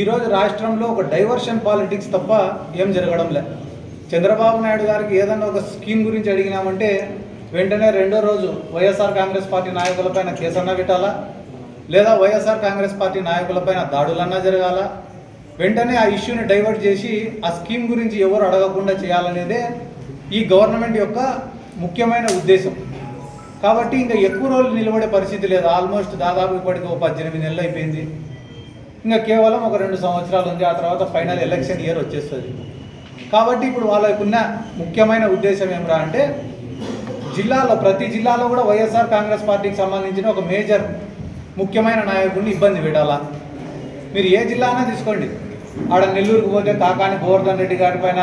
ఈరోజు రాష్ట్రంలో ఒక డైవర్షన్ పాలిటిక్స్ తప్ప ఏం జరగడం లే. చంద్రబాబు నాయుడు గారికి ఏదన్నా ఒక స్కీమ్ గురించి అడిగినామంటే వెంటనే రెండో రోజు వైఎస్ఆర్ కాంగ్రెస్ పార్టీ నాయకులపైన కేసన్నా పెట్టాలా లేదా వైఎస్ఆర్ కాంగ్రెస్ పార్టీ నాయకులపైన దాడులన్నా జరగాల? వెంటనే ఆ ఇష్యూని డైవర్ట్ చేసి ఆ స్కీమ్ గురించి ఎవరు అడగకుండా చేయాలనేదే ఈ గవర్నమెంట్ యొక్క ముఖ్యమైన ఉద్దేశం. కాబట్టి ఇంకా ఎక్కువ రోజులు నిలబడే పరిస్థితి లేదు. ఆల్మోస్ట్ దాదాపు ఇప్పటికి ఒక పద్దెనిమిది నెలలు అయిపోయింది. ఇంకా కేవలం ఒక రెండు సంవత్సరాలు ఉంది. ఆ తర్వాత ఫైనల్ ఎలక్షన్ ఇయర్ వచ్చేస్తుంది. కాబట్టి ఇప్పుడు వాళ్ళకున్న ముఖ్యమైన ఉద్దేశం ఏమిరా అంటే జిల్లాలో ప్రతి జిల్లాలో కూడా వైఎస్ఆర్ కాంగ్రెస్ పార్టీకి సంబంధించిన ఒక మేజర్ ముఖ్యమైన నాయకుడిని ఇబ్బంది పెట్టాలా? మీరు ఏ జిల్లానా తీసుకోండి. ఆడ నెల్లూరుకు పోతే కాకాని గోవర్ధన్ రెడ్డి గారి పైన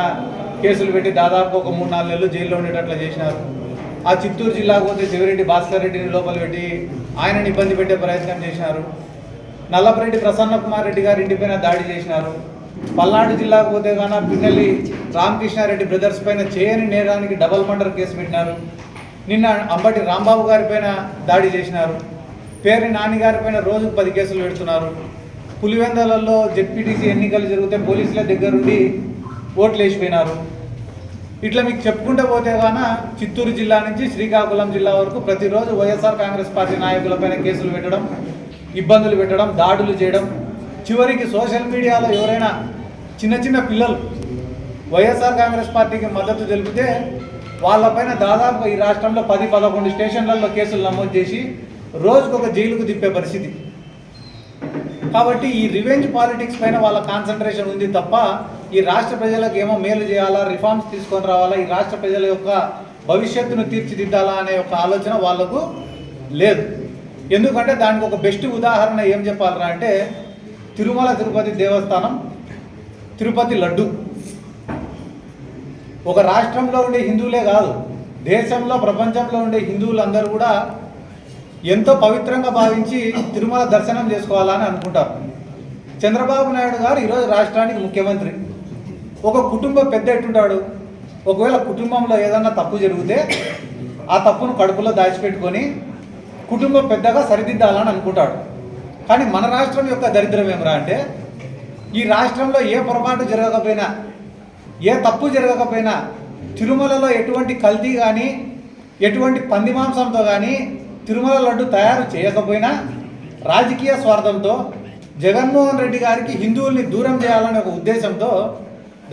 కేసులు పెట్టి దాదాపు ఒక మూడు నాలుగు నెలలు జైల్లో ఉండేటట్లు చేసినారు. ఆ చిత్తూరు జిల్లాకు పోతే శివరెడ్డి భాస్కర్ రెడ్డిని లోపల పెట్టి ఆయనని ఇబ్బంది పెట్టే ప్రయత్నం చేసినారు. నల్లపరెడ్డి ప్రసన్న కుమార్ రెడ్డి గారి ఇంటిపైన దాడి చేసినారు. పల్నాడు జిల్లాకు పోతే గాన పిన్నెల్లి రామకృష్ణారెడ్డి బ్రదర్స్ పైన చేయని నేరానికి డబల్ మర్డర్ కేసు పెట్టినారు. నిన్న అంబటి రాంబాబు గారి పైన దాడి చేసినారు. పేరు నాన్నగారి పైన రోజుకు పది కేసులు పెడుతున్నారు. పులివెందలలో జెడ్పీటీసీ ఎన్నికలు జరిగితే పోలీసుల దగ్గరుండి ఓట్లు వేసిపోయినారు. ఇట్లా మీకు చెప్పుకుంటూ పోతే గాన చిత్తూరు జిల్లా నుంచి శ్రీకాకుళం జిల్లా వరకు ప్రతిరోజు వైఎస్ఆర్ కాంగ్రెస్ పార్టీ నాయకులపైన కేసులు పెట్టడం ఇబ్బందులు పెట్టడం దాడులు చేయడం. చివరికి సోషల్ మీడియాలో ఎవరైనా చిన్న చిన్న పిల్లలు వైఎస్ఆర్ కాంగ్రెస్ పార్టీకి మద్దతు తెలిపితే వాళ్ళపైన దాదాపు ఈ రాష్ట్రంలో పది పదకొండు స్టేషన్లలో కేసులు నమోదు చేసి రోజుకొక జైలుకు తిప్పే పరిస్థితి. కాబట్టి ఈ రివెంజ్ పాలిటిక్స్ పైన వాళ్ళ కాన్సన్ట్రేషన్ ఉంది తప్ప ఈ రాష్ట్ర ప్రజలకు ఏమో మేలు చేయాలా రిఫార్మ్స్ తీసుకొని రావాలా ఈ రాష్ట్ర ప్రజల యొక్క భవిష్యత్తును తీర్చిదిద్దాలా అనే ఒక ఆలోచన వాళ్ళకు లేదు. ఎందుకంటే దానికి ఒక బెస్ట్ ఉదాహరణ ఏం చెప్పాలరా అంటే తిరుమల తిరుపతి దేవస్థానం తిరుపతి లడ్డు. ఒక రాష్ట్రంలో ఉండే హిందువులే కాదు దేశంలో ప్రపంచంలో ఉండే హిందువులందరూ కూడా ఎంతో పవిత్రంగా భావించి తిరుమల దర్శనం చేసుకోవాలని అనుకుంటారు. చంద్రబాబు నాయుడు గారు ఈరోజు రాష్ట్రానికి ముఖ్యమంత్రి. ఒక కుటుంబ పెద్ద ఎట్టుంటాడు? ఒకవేళ కుటుంబంలో ఏదన్నా తప్పు జరిగితే ఆ తప్పును కడుపులో దాచిపెట్టుకొని కుటుంబం పెద్దగా సరిదిద్దాలని అనుకుంటాడు. కానీ మన రాష్ట్రం యొక్క దరిద్రం ఏమరా అంటే ఈ రాష్ట్రంలో ఏ పొరపాటు జరగకపోయినా ఏ తప్పు జరగకపోయినా తిరుమలలో ఎటువంటి కల్తీ కానీ ఎటువంటి పంది మాంసంతో కానీ తిరుమల లడ్డు తయారు చేయకపోయినా రాజకీయ స్వార్థంతో జగన్మోహన్ రెడ్డి గారికి హిందువుల్ని దూరం చేయాలనే ఒక ఉద్దేశంతో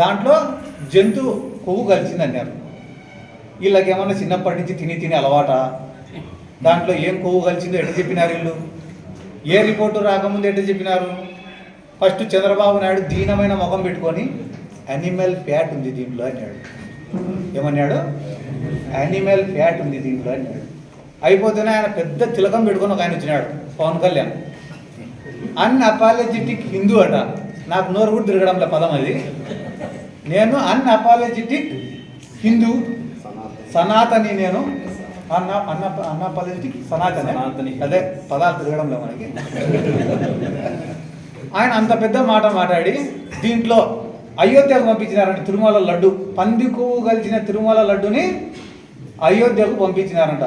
దాంట్లో జంతు కొవ్వు కలిసిందన్నారు వీళ్ళకి ఏమన్నా చిన్నప్పటి నుంచి తిని తిని అలవాట? దాంట్లో ఏం కొవ్వు కలిసిందో ఎట్టు చెప్పినారు వీళ్ళు? ఏ రిపోర్టు రాకముందు ఎట్టు చెప్పినారు? ఫస్ట్ చంద్రబాబు నాయుడు దీనమైన ముఖం పెట్టుకొని అనిమల్ ఫ్యాట్ ఉంది దీంట్లో అన్నాడు. ఏమన్నాడు? యానిమల్ ఫ్యాట్ ఉంది దీంట్లో అన్నాడు. అయిపోతేనే ఆయన పెద్ద తిలకం పెట్టుకొని ఒక ఆయన వచ్చినాడు పవన్ కళ్యాణ్. అన్ అపాలజెటిక్ హిందూ అట. నాకు నోరు కూడా తిరగడంలో పదం అది. నేను అన్ అపాలజెటిక్ హిందూ సనాతని నేను అన్న అన్న అన్న అపాలజెటిక్ సనాతని. అదే పదాలు తిరగడంలో మనకి. ఆయన అంత పెద్ద మాట మాట్లాడి దీంట్లో అయోధ్యకు పంపించినారంట తిరుమల లడ్డు. పంది కొవ్వు కలిసిన తిరుమల లడ్డుని అయోధ్యకు పంపించినారంట.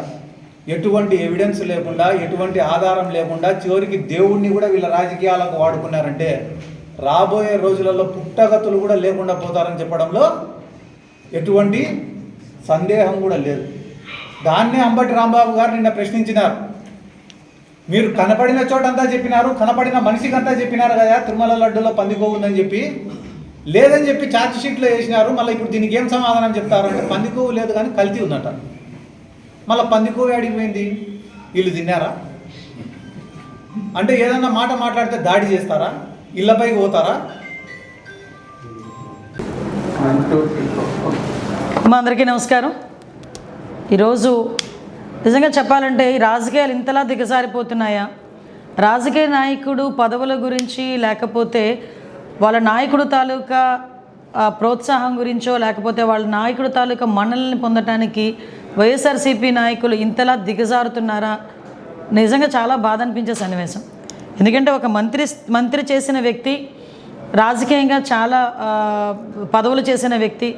ఎటువంటి ఎవిడెన్స్ లేకుండా ఎటువంటి ఆధారం లేకుండా చివరికి దేవుణ్ణి కూడా వీళ్ళ రాజకీయాలకు వాడుకున్నారంటే రాబోయే రోజులలో పుట్టగతులు కూడా లేకుండా పోతారని చెప్పడంలో ఎటువంటి సందేహం కూడా లేదు. దాన్నే అంబటి రాంబాబు గారు నిన్న ప్రశ్నించినారు. మీరు కనపడిన చోటంతా చెప్పినారు కనపడిన మనిషికి అంతా చెప్పినారు కదా తిరుమల లడ్డులో పందికొవ్వు ఉందని చెప్పి. లేదని చెప్పి ఛార్జ్ షీట్లో వేసినారు మళ్ళీ ఇప్పుడు దీనికి ఏం సమాధానం చెప్తారు అంటే పందికొవ్వు లేదు కానీ కల్తీ ఉందంట. మళ్ళీ పందికొవ్వు అడిగిపోయింది వీళ్ళు తిన్నారా? అంటే ఏదన్నా మాట మాట్లాడితే దాడి చేస్తారా? ఇళ్ళపైకి పోతారా? మా అందరికీ నమస్కారం. ఈరోజు నిజంగా చెప్పాలంటే ఈ రాజకీయాలు ఇంతలా దిగజారిపోతున్నాయా? రాజకీయ నాయకుడు పదవుల గురించి లేకపోతే వాళ్ళ నాయకుడు తాలూకా ప్రోత్సాహం గురించో లేకపోతే వాళ్ళ నాయకుడు తాలూకా మన్నల్ని పొందటానికి వైఎస్ఆర్సీపీ నాయకులు ఇంతలా దిగజారుతున్నారా? నిజంగా చాలా బాధ అనిపించే సన్నివేశం. ఎందుకంటే ఒక మంత్రి మంత్రి చేసిన వ్యక్తి రాజకీయంగా చాలా పదవులు చేసిన వ్యక్తి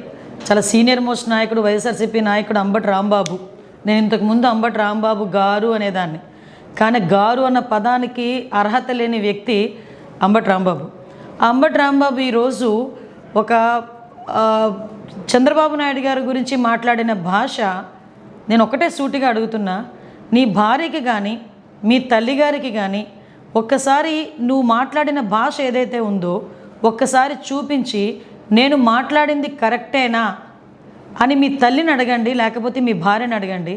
చాలా సీనియర్ మోస్ట్ నాయకుడు వైఎస్ఆర్సీపీ నాయకుడు అంబటి రాంబాబు. నేను ఇంతకుముందు అంబటి రాంబాబు గారు అనేదాన్ని. కానీ గారు అన్న పదానికి అర్హత లేని వ్యక్తి అంబటి రాంబాబు. అంబటి రాంబాబు ఈరోజు ఒక చంద్రబాబు నాయుడు గారి గురించి మాట్లాడిన భాష నేను ఒకటే సూటిగా అడుగుతున్నా. నీ భార్యకి కానీ మీ తల్లిగారికి కానీ ఒక్కసారి నువ్వు మాట్లాడిన భాష ఏదైతే ఉందో ఒక్కసారి చూపించి నేను మాట్లాడింది కరెక్టేనా అని మీ తల్లిని అడగండి లేకపోతే మీ భార్యను అడగండి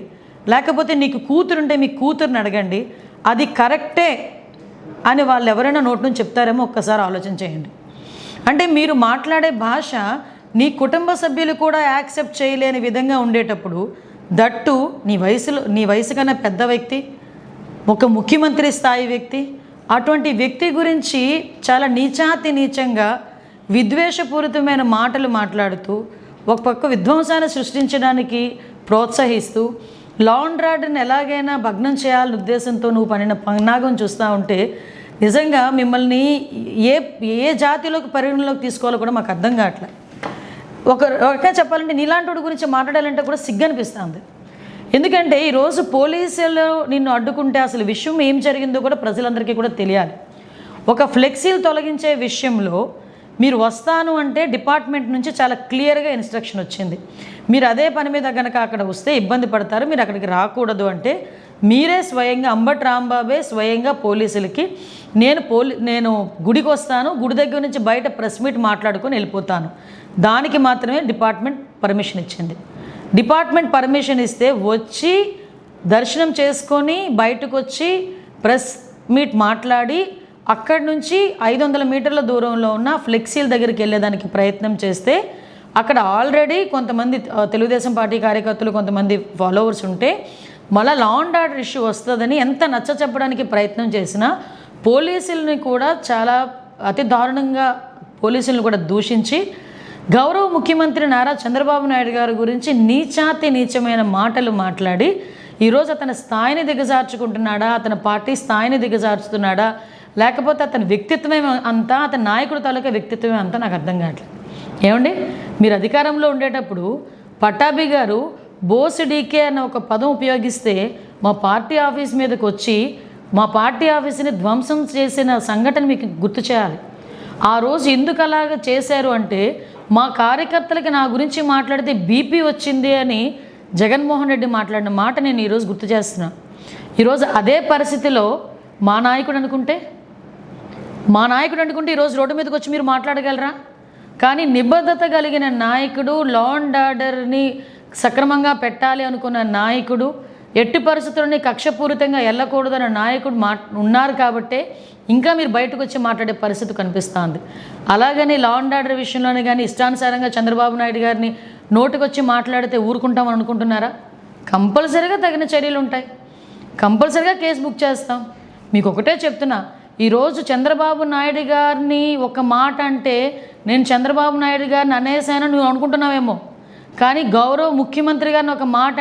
లేకపోతే నీకు కూతురుంటే మీ కూతురుని అడగండి అది కరెక్టే అని వాళ్ళు ఎవరైనా నోటి నుంచి చెప్తారేమో ఒక్కసారి ఆలోచన చేయండి. అంటే మీరు మాట్లాడే భాష నీ కుటుంబ సభ్యులు కూడా యాక్సెప్ట్ చేయలేని విధంగా ఉండేటప్పుడు దట్టు నీ వయసులో నీ వయసు కన్నా పెద్ద వ్యక్తి ఒక ముఖ్యమంత్రి స్థాయి వ్యక్తి అటువంటి వ్యక్తి గురించి చాలా నీచాతి నీచంగా విద్వేషపూరితమైన మాటలు మాట్లాడుతూ ఒక పక్క విధ్వంసాన్ని సృష్టించడానికి ప్రోత్సహిస్తూ లా రాడ్ని ఎలాగైనా భగ్నం చేయాలనే ఉద్దేశంతో నువ్వు పనిన పన్నాగం చూస్తూ ఉంటే నిజంగా మిమ్మల్ని ఏ ఏ జాతిలోకి పరిగణలోకి తీసుకోవాలో కూడా మాకు అర్థం కావట్లేదు ఒక ఒక చెప్పాలంటే నీలాంటి గురించి మాట్లాడాలంటే కూడా సిగ్గనిపిస్తుంది. ఎందుకంటే ఈరోజు పోలీసులు నిన్ను అడ్డుకుంటే అసలు విషయం ఏం జరిగిందో కూడా ప్రజలందరికీ కూడా తెలియాలి. ఒక ఫ్లెక్సీలు తొలగించే విషయంలో మీరు వస్తాను అంటే డిపార్ట్మెంట్ నుంచి చాలా క్లియర్గా ఇన్స్ట్రక్షన్ వచ్చింది. మీరు అదే పని మీద కనుక అక్కడ వస్తే ఇబ్బంది పడతారు. మీరు అక్కడికి రాకూడదు అంటే మీరే స్వయంగా అంబట్ రాంబాబే స్వయంగా పోలీసులకి నేను పోలీ నేను గుడికి వస్తాను గుడి దగ్గర నుంచి బయట ప్రెస్ మీట్ మాట్లాడుకొని వెళ్ళిపోతాను. దానికి మాత్రమే డిపార్ట్మెంట్ పర్మిషన్ ఇచ్చింది. డిపార్ట్మెంట్ పర్మిషన్ ఇస్తే వచ్చి దర్శనం చేసుకొని బయటకు వచ్చి ప్రెస్ మీట్ మాట్లాడి అక్కడి నుంచి ఐదు వందల మీటర్ల దూరంలో ఉన్న ఫ్లెక్సీల దగ్గరికి వెళ్ళేదానికి ప్రయత్నం చేస్తే అక్కడ ఆల్రెడీ కొంతమంది తెలుగుదేశం పార్టీ కార్యకర్తలు కొంతమంది ఫాలోవర్స్ ఉంటే మళ్ళీ లా అండ్ ఆర్డర్ ఇష్యూ వస్తుందని ఎంత నచ్చ చెప్పడానికి ప్రయత్నం చేసినా పోలీసుల్ని కూడా చాలా అతి దారుణంగా పోలీసులను కూడా దూషించి గౌరవ ముఖ్యమంత్రి నారా చంద్రబాబు నాయుడు గారి గురించి నీచాతి నీచమైన మాటలు మాట్లాడి ఈరోజు అతని స్థాయిని దిగజార్చుకుంటున్నాడా అతని పార్టీ స్థాయిని దిగజార్చుతున్నాడా లేకపోతే అతని వ్యక్తిత్వమే అంతా అతని నాయకుడు తాలూకా వ్యక్తిత్వమే అంతా నాకు అర్థం కావట్లేదు. ఏమండి? మీరు అధికారంలో ఉండేటప్పుడు పట్టాభి గారు బోస్ డీకే అన్న ఒక పదం ఉపయోగిస్తే మా పార్టీ ఆఫీస్ మీదకి వచ్చి మా పార్టీ ఆఫీస్ని ధ్వంసం చేసిన సంఘటన మీకు గుర్తు చేయాలి. ఆ రోజు ఎందుకు అలాగ చేశారు అంటే మా కార్యకర్తలకి నా గురించి మాట్లాడితే బీపీ వచ్చింది అని జగన్మోహన్ రెడ్డి మాట్లాడిన మాట నేను ఈరోజు గుర్తు చేస్తున్నాను ఈరోజు అదే పరిస్థితిలో మా నాయకుడు అనుకుంటే మా నాయకుడు అనుకుంటే ఈరోజు రోడ్డు మీదకి వచ్చి మీరు మాట్లాడగలరా? కానీ నిబద్ధత కలిగిన నాయకుడు లా అండ్ ఆర్డర్ని సక్రమంగా పెట్టాలి అనుకున్న నాయకుడు ఎట్టి పరిస్థితులని కక్షపూరితంగా వెళ్ళకూడదన్న నాయకుడు మా ఉన్నారు కాబట్టే ఇంకా మీరు బయటకు వచ్చి మాట్లాడే పరిస్థితి కనిపిస్తుంది. అలాగని లా అండ్ ఆర్డర్ విషయంలోనే కానీ ఇష్టానుసారంగా చంద్రబాబు నాయుడు గారిని నోటికొచ్చి మాట్లాడితే ఊరుకుంటాం అనుకుంటున్నారా? కంపల్సరీగా తగిన చర్యలు ఉంటాయి కంపల్సరీగా కేసు బుక్ చేస్తాం. మీకు ఒకటే చెప్తున్నా ఈరోజు చంద్రబాబు నాయుడు గారిని ఒక మాట అంటే నేను చంద్రబాబు నాయుడు గారిని అనేసాను నువ్వు అనుకుంటున్నావేమో. కానీ గౌరవ ముఖ్యమంత్రి గారిని ఒక మాట